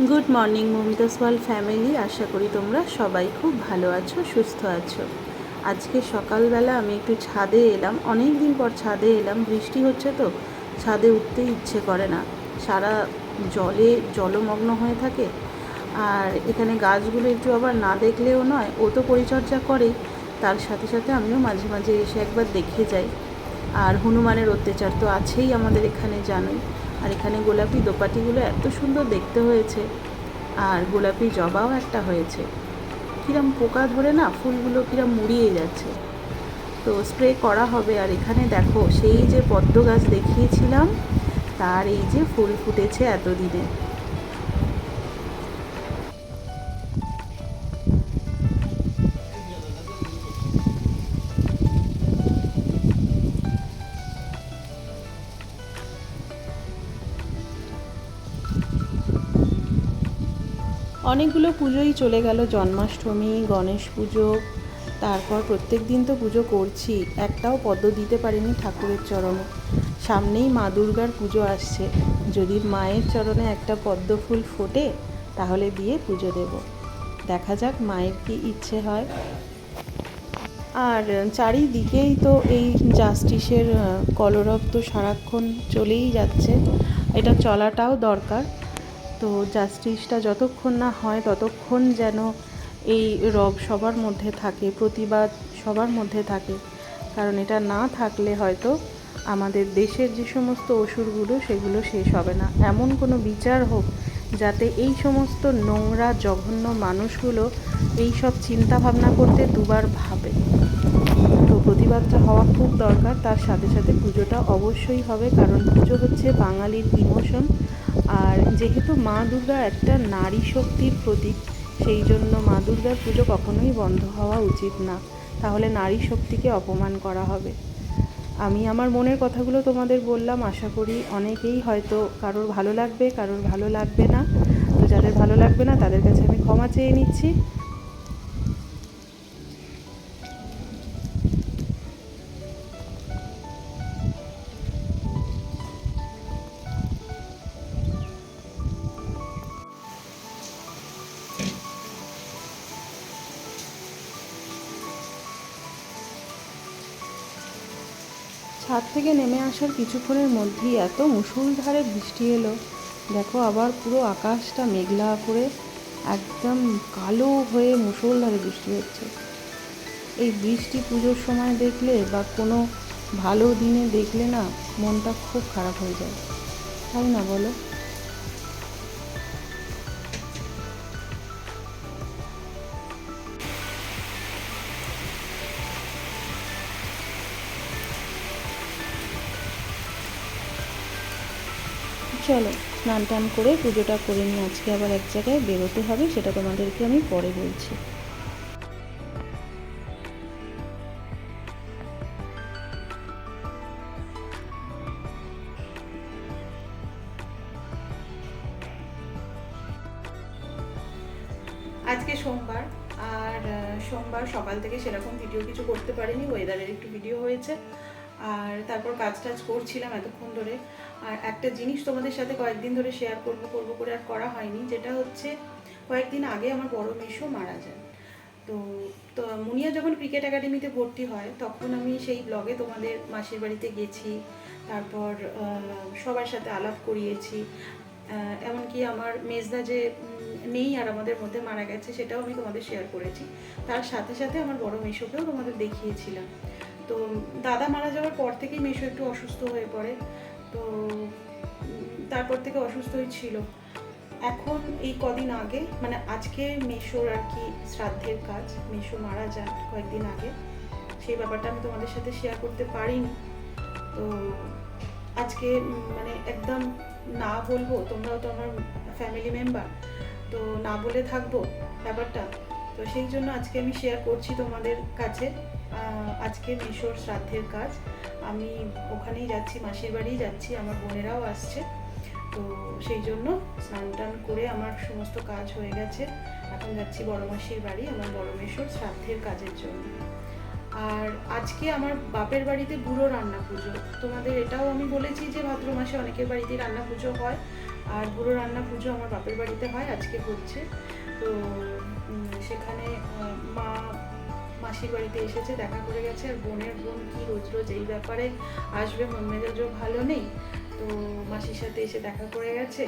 Good morning Mumtaz ওয়াল family আশা করি তোমরা সবাই খুব ভালো আছো, সুস্থ আছো। আজকে সকালবেলা আমি একটু ছাদে এলাম। অনেক দিন পর ছাদে এলাম। বৃষ্টি হচ্ছে তো, ছাদে উঠতে ইচ্ছে করে না। সারা জলে জলমগ্ন হয়ে থাকে। আর এখানে গাছগুলো একটু আবার না দেখলেও নয়, ও তো পরিচর্যা করেই। তার সাথে সাথে আমিও মাঝে মাঝে এসে একবার দেখে যাই। আর হনুমানের অত্যাচার তো আছেই আমাদের এখানে, জানোই। আর এখানে গোলাপি দোপাটিগুলো এত সুন্দর দেখতে হয়েছে। আর গোলাপি জবাও একটা হয়েছে। কিরম পোকা ধরে না ফুলগুলো কিরম মুড়িয়ে যাচ্ছে। তো স্প্রে করা হবে। আর এখানে দেখো, সেই যে পদ্ম গাছ দেখিয়েছিলাম, তার এই যে ফুল ফুটেছে এতদিনে। অনেকগুলো পুজোই চলে গেল, জন্মাষ্টমী, গণেশ পুজো, তারপর প্রত্যেক দিন তো পুজো করছি, একটাও পদ্ম দিতে পারিনি ঠাকুরের চরণে। সামনেই মা দুর্গার পুজো আসছে, যদি মায়ের চরণে একটা পদ্ম ফুল ফোটে, তাহলে দিয়ে পুজো দেব। দেখা যাক মায়ের কি ইচ্ছে হয়। আর চারিদিকেই তো এই জাস্টিসের কলরব তো সারাক্ষণ চলেই যাচ্ছে। এটা চলাটাও দরকার। তো জাস্টিসটা যতক্ষণ না হয়, ততক্ষণ যেন এই রব সবার মধ্যে থাকে, প্রতিবাদ সবার মধ্যে থাকে। কারণ এটা না থাকলে হয়তো আমাদের দেশের যে সমস্ত অসুরগুলো, সেগুলো শেষ হবে না। এমন কোনো বিচার হোক যাতে এই সমস্ত নোংরা, জঘন্য মানুষগুলো এই সব চিন্তা ভাবনা করতে দুবার ভাবে। তো প্রতিবাদটা হওয়া খুব দরকার, তার সাথে সাথে পুজোটা অবশ্যই হবে, কারণ পুজো হচ্ছে বাঙালির ইমোশন। আর যেহেতু মা দুর্গা একটা নারী শক্তির প্রতীক, সেই জন্য মা দুর্গার পুজো কখনোই বন্ধ হওয়া উচিত না। তাহলে নারী শক্তিকে অপমান করা হবে। আমি আমার মনের কথাগুলো তোমাদের বললাম, আশা করি অনেকেই হয়তো কারোর ভালো লাগবে, কারোর ভালো লাগবে না। তো যাদের ভালো লাগবে না, তাদের কাছে আমি ক্ষমা চেয়ে নিচ্ছি। ছাদ থেকে নেমে আসার কিছুক্ষণের মধ্যেই এত মুসুলধারে বৃষ্টি এলো। দেখো আবার পুরো আকাশটা মেঘলা করে একদম কালো হয়ে মুসলধারে বৃষ্টি হচ্ছে। এই বৃষ্টি পুজোর সময় দেখলে বা কোনো ভালো দিনে দেখলে না মনটা খুব খারাপ হয়ে যায়। তাই না বলো? চলো স্নান টান করে পুজোটা করে নিয়ে আজকে আবার এক জায়গায় বেরোতে হবে, সেটা তোমাদেরকে আমি পরে বলছি। আজকে সোমবার, আর সোমবার সকাল থেকে সেরকম ভিডিও কিছু করতে পারিনি ওয়েদারের একটু ভিডিও হয়েছে। আর তারপর কাজ টাজ করছিলাম এতক্ষণ ধরে। আর একটা জিনিস তোমাদের সাথে কয়েকদিন ধরে শেয়ার করব, করব করে আর করা হয়নি, যেটা হচ্ছে কয়েকদিন আগে আমার বড় মেশো মারা যায়। তো তো মুনিয়া যখন ক্রিকেট একাডেমিতে ভর্তি হয়, তখন আমি সেই ব্লগে তোমাদের মাসির বাড়িতে গেছি, তারপর সবার সাথে আলাপ করিয়েছি। এমনকি আমার মেজদা যে নেই আর আমাদের মধ্যে মারা গেছে, সেটাও আমি তোমাদের শেয়ার করেছি। তার সাথে সাথে আমার বড় মেশোকেও তোমাদের দেখিয়েছিলাম। তো দাদা মারা যাওয়ার পর থেকেই মেশো একটু অসুস্থ হয়ে পড়ে। তো তারপর থেকে অসুস্থই ছিল। এখন এই কদিন আগে মানে আজকে মেশোর আর কি শ্রাদ্ধের কাজ, মেশো মারা যান কয়েকদিন আগে, সেই ব্যাপারটা আমি তোমাদের সাথে শেয়ার করতে পারিনি। তো আজকে মানে একদম না বলব, তোমরাও তো আমার ফ্যামিলি মেম্বার তো না বলে থাকব ব্যাপারটা। তো সেই জন্য আজকে আমি শেয়ার করছি তোমাদের কাছে। আজকে মেশোর শ্রাদ্ধের কাজ। আমি ওখানেই যাচ্ছি, মাসির বাড়িই যাচ্ছি, আমার বোনেরাও আসছে। তো সেই জন্য স্নান টান করে আমার সমস্ত কাজ হয়ে গেছে। এখন যাচ্ছি বড় মাসির বাড়ি, আমার বড় মেশোর শ্রাদ্ধের কাজের জন্য। আর আজকে আমার বাপের বাড়িতে বুড়ো রান্না পুজো। তোমাদের এটাও আমি বলেছি যে ভাদ্র মাসে অনেকের বাড়িতেই রান্না পুজো হয়। আর বুড়ো রান্না পুজো আমার বাপের বাড়িতে হয়, আজকে হচ্ছে। তো সেখানে মা, মাসির বাড়িতে এসেছে, দেখা করে গেছে, আর বোনের বোন কি রোজ রোজ এই ব্যাপারে আসবে মন মেজাজও ভালো নেই। তো মাসির সাথে এসে দেখা করে গেছে।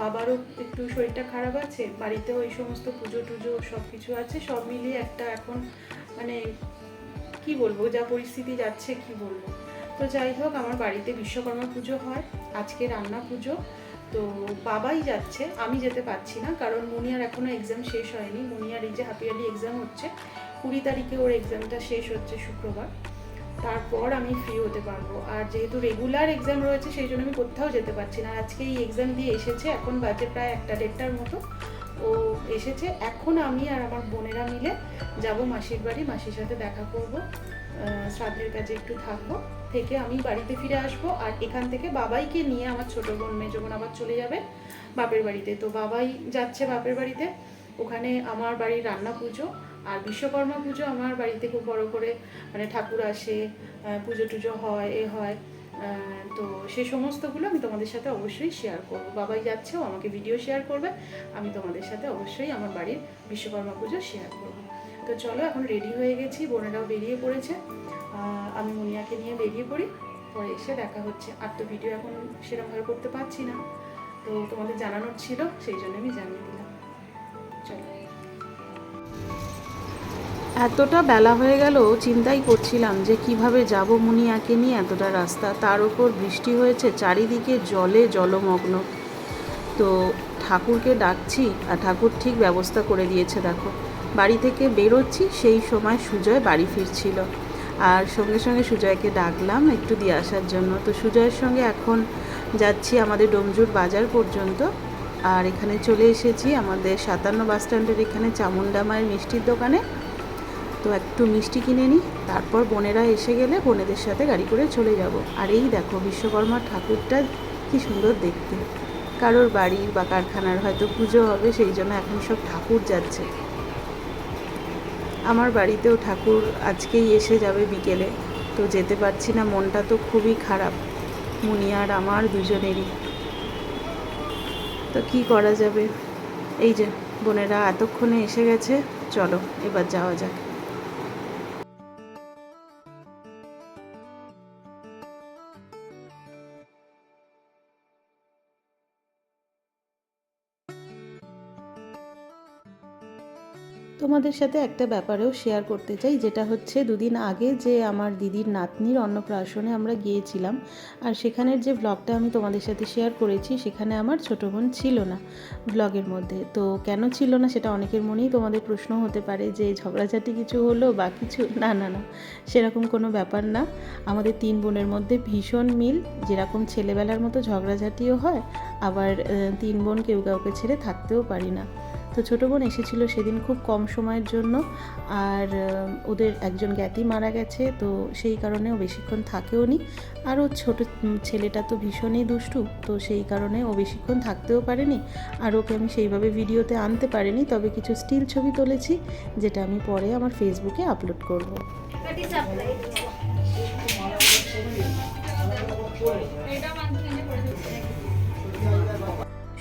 বাবারও একটু শরীরটা খারাপ আছে, বাড়িতেও এই সমস্ত পুজো টুজো সব কিছু আছে, সব মিলিয়ে একটা এখন মানে কি বলব, যা পরিস্থিতি যাচ্ছে, কি বলব। তো যাই হোক, আমার বাড়িতে বিশ্বকর্মা পুজো হয়, আজকে রান্না পুজো। তো বাবাই যাচ্ছে, আমি যেতে পারছি না, কারণ মুনিয়ার এখনও এক্সাম শেষ হয়নি। মুনিয়ার এই যে হাফ ইয়ারলি এক্সাম হচ্ছে, কুড়ি তারিখে ওর এক্সামটা শেষ হচ্ছে শুক্রবার। তারপর আমি ফ্রি হতে পারব। আর যেহেতু রেগুলার এক্সাম রয়েছে, সেই জন্য আমি কোথাও যেতে পারছি না। আজকে এই এক্সাম দিয়ে এসেছে, এখন বাজে প্রায় একটা দেড়টার মতো। ও এসেছে, এখন আমি আর আমার বোনেরা মিলে যাব মাসির বাড়ি। মাসির সাথে দেখা করব শ্রাদ্ধের কাজে একটু থাকব। থেকে আমি বাড়িতে ফিরে আসব আর এখান থেকে বাবাইকে নিয়ে আমার ছোট বোন মেজো বোন আবার চলে যাবে বাপের বাড়িতে। তো বাবাই যাচ্ছে বাপের বাড়িতে। ওখানে আমার বাড়ির রান্না পুজো আর বিশ্বকর্মা পুজো আমার বাড়িতে খুব বড় করে মানে ঠাকুর আসে পুজো টুজো হয়, এ হয়। তো সে সমস্তগুলো আমি তোমাদের সাথে অবশ্যই শেয়ার করব। বাবাই যাচ্ছে, ও আমাকে ভিডিও শেয়ার করবে। আমি তোমাদের সাথে অবশ্যই আমার বাড়ির বিশ্বকর্মা পুজো শেয়ার করব। তো চলো, এখন রেডি হয়ে গেছি, বোনেরাও বেরিয়ে পড়েছে। আমি মুনিয়াকে নিয়ে বেরিয়ে পড়ি। পরে এসে দেখা হচ্ছে। আর তো ভিডিও এখন সেরকমভাবে করতে পারছি না। তো তোমাদের জানানোর ছিল, সেই জন্য আমি জানিয়ে দিলাম। চলো। এতটা বেলা হয়ে গেল, চিন্তাই করছিলাম যে কীভাবে যাব মুনিয়াকে নিয়ে এতটা রাস্তা। তার উপর বৃষ্টি হয়েছে, চারিদিকে জলে জলমগ্ন। তো ঠাকুরকে ডাকছি, আর ঠাকুর ঠিক ব্যবস্থা করে দিয়েছে, দেখো। বাড়ি থেকে বেরোচ্ছি, সেই সময় সুজয় বাড়ি ফিরছিল। আর সঙ্গে সঙ্গে সুজয়কে ডাকলাম একটু দিয়ে আসার জন্য। তো সুজয়ের সঙ্গে এখন যাচ্ছি আমাদের ডোমজুর বাজার পর্যন্ত। আর এখানে চলে এসেছি আমাদের সাতান্ন বাস স্ট্যান্ডের এখানে চামুন্ডা মায়ের মিষ্টির দোকানে। তো একটু মিষ্টি কিনে নিই, তারপর বোনেরা এসে গেলে বোনেদের সাথে গাড়ি করে চলে যাব। আর এই দেখো বিশ্বকর্মা ঠাকুরটা কি সুন্দর দেখতে। কারোর বাড়ির বা কারখানার হয়তো পুজো হবে, সেই জন্য এখন সব ঠাকুর যাচ্ছে। আমার বাড়িতেও ঠাকুর আজকেই এসে যাবে বিকেলে। তো যেতে পারছি না, মনটা তো খুবই খারাপ। মুনি আর আমার দুজনেরই। তো কি করা যাবে? এই যে, বোনেরা এতক্ষণে এসে গেছে, চলো এবার যাওয়া যাক। তোমাদের সাথে একটা ব্যাপারেও শেয়ার করতে চাই, যেটা হচ্ছে দুদিন আগে যে আমার দিদির নাতনির অন্নপ্রাশনে আমরা গিয়েছিলাম, আর সেখানের যে ব্লগটা আমি তোমাদের সাথে শেয়ার করেছি, সেখানে আমার ছোটো বোন ছিল না ব্লগের মধ্যে। তো কেন ছিল না সেটা অনেকের মনেই তোমাদের প্রশ্ন হতে পারে যে ঝগড়াঝাটি কিছু হলো বা কিছু? না না না, সেরকম কোনো ব্যাপার না। আমাদের তিন বোনের মধ্যে ভীষণ মিল, যেরকম ছেলেবেলার মতো ঝগড়াঝাটিও হয়, আবার তিন বোন কেউ কাউকে ছেড়ে থাকতেও পারি না। তো ছোটো বোন এসেছিল সেদিন খুব কম সময়ের জন্য আর ওদের একজন জ্ঞাতি মারা গেছে তো সেই কারণে ও বেশিক্ষণ থাকেও নি। আর ওর ছোটো ছেলেটা তো ভীষণই দুষ্টু তো সেই কারণে ও বেশিক্ষণ থাকতেও পারেনি। আর ওকে আমি সেইভাবে ভিডিওতে আনতে পারিনি তবে কিছু স্টিল ছবি তুলেছি যেটা আমি পরে আমার ফেসবুকে আপলোড করব।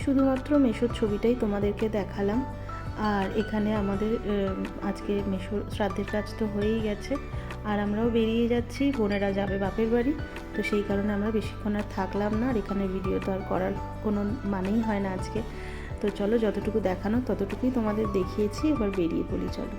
শুধুমাত্র মেশোর ছবিটাই তোমাদেরকে দেখালাম। আর এখানে আমাদের আজকে মেশোর শ্রাদ্ধের কাজ তো হয়েই গেছে। আর আমরাও বেরিয়ে যাচ্ছি, বোনেরা যাবে বাপের বাড়ি। তো সেই কারণে আমরা বেশিক্ষণ আর থাকলাম না, আর এখানে ভিডিও তো আর করার কোনো মানেই হয় না আজকে। তো চলো, যতটুকু দেখানো ততটুকুই তোমাদের দেখিয়েছি, এবার বেরিয়ে পড়ি, চলো।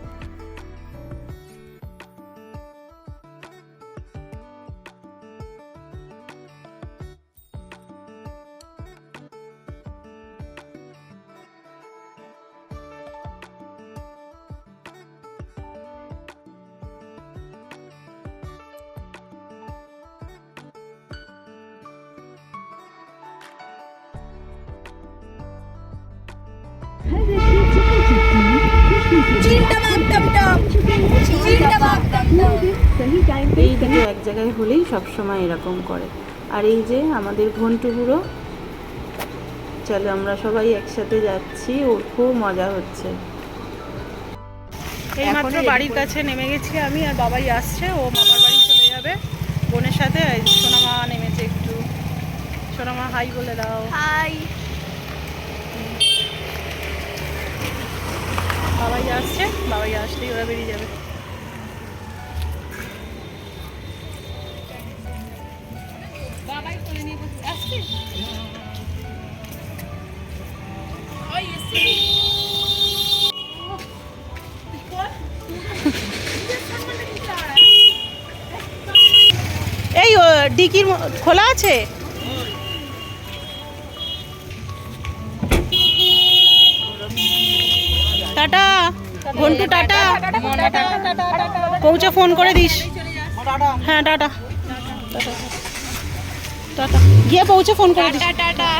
এই দুটো এক জায়গায় হলেই সবসময় এরকম করে। আর এই যে আমাদের ঘন্টু বুড়ো চলো আমরা সবাই একসাথে যাচ্ছি ওর খুব মজা হচ্ছে। এইমাত্র বাড়ির কাছে নেমে গেছি আমি আর বাবাই আসছে ও মামার বাড়ি চলে যাবে। বোনের সাথে এই যে সোনামা নেমেছে একটু। সোনামা হাই বলে দাও। হাই বাবাই আসলেই ওরা বেরিয়ে যাবে। বাবাই আসছে এই ডিকির খোলা আছে? ঘন্টু টাটা। পৌঁছে ফোন করে দিস। হ্যাঁ টাটা। টাটা। টাটা গিয়ে পৌঁছে ফোন করে দিস। Tata tata.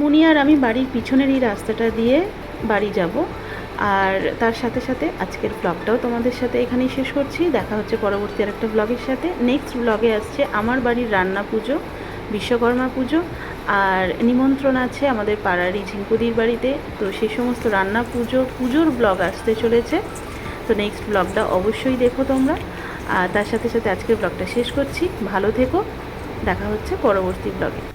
মুনি আর আমি বাড়ির পিছনের এই রাস্তাটা দিয়ে বাড়ি যাব। আর তার সাথে সাথে আজকের ব্লগটাও তোমাদের সাথে এখানেই শেষ করছি। দেখা হচ্ছে পরবর্তী আরেকটা ব্লগের সাথে। নেক্সট ব্লগে আসছে আমার বাড়ির রান্না পুজো বিশ্বকর্মা পুজো আর নিমন্ত্রণ আছে আমাদের পাড়ারই ঝিঙ্কুদির বাড়িতে। তো সেই সমস্ত রান্না পুজো, পুজোর ব্লগ আসতে চলেছে। তো নেক্সট ব্লগটা অবশ্যই দেখো তোমরা। আর তার সাথে সাথে আজকের ব্লগটা শেষ করছি। ভালো থেকো। দেখা হচ্ছে পরবর্তী ব্লগে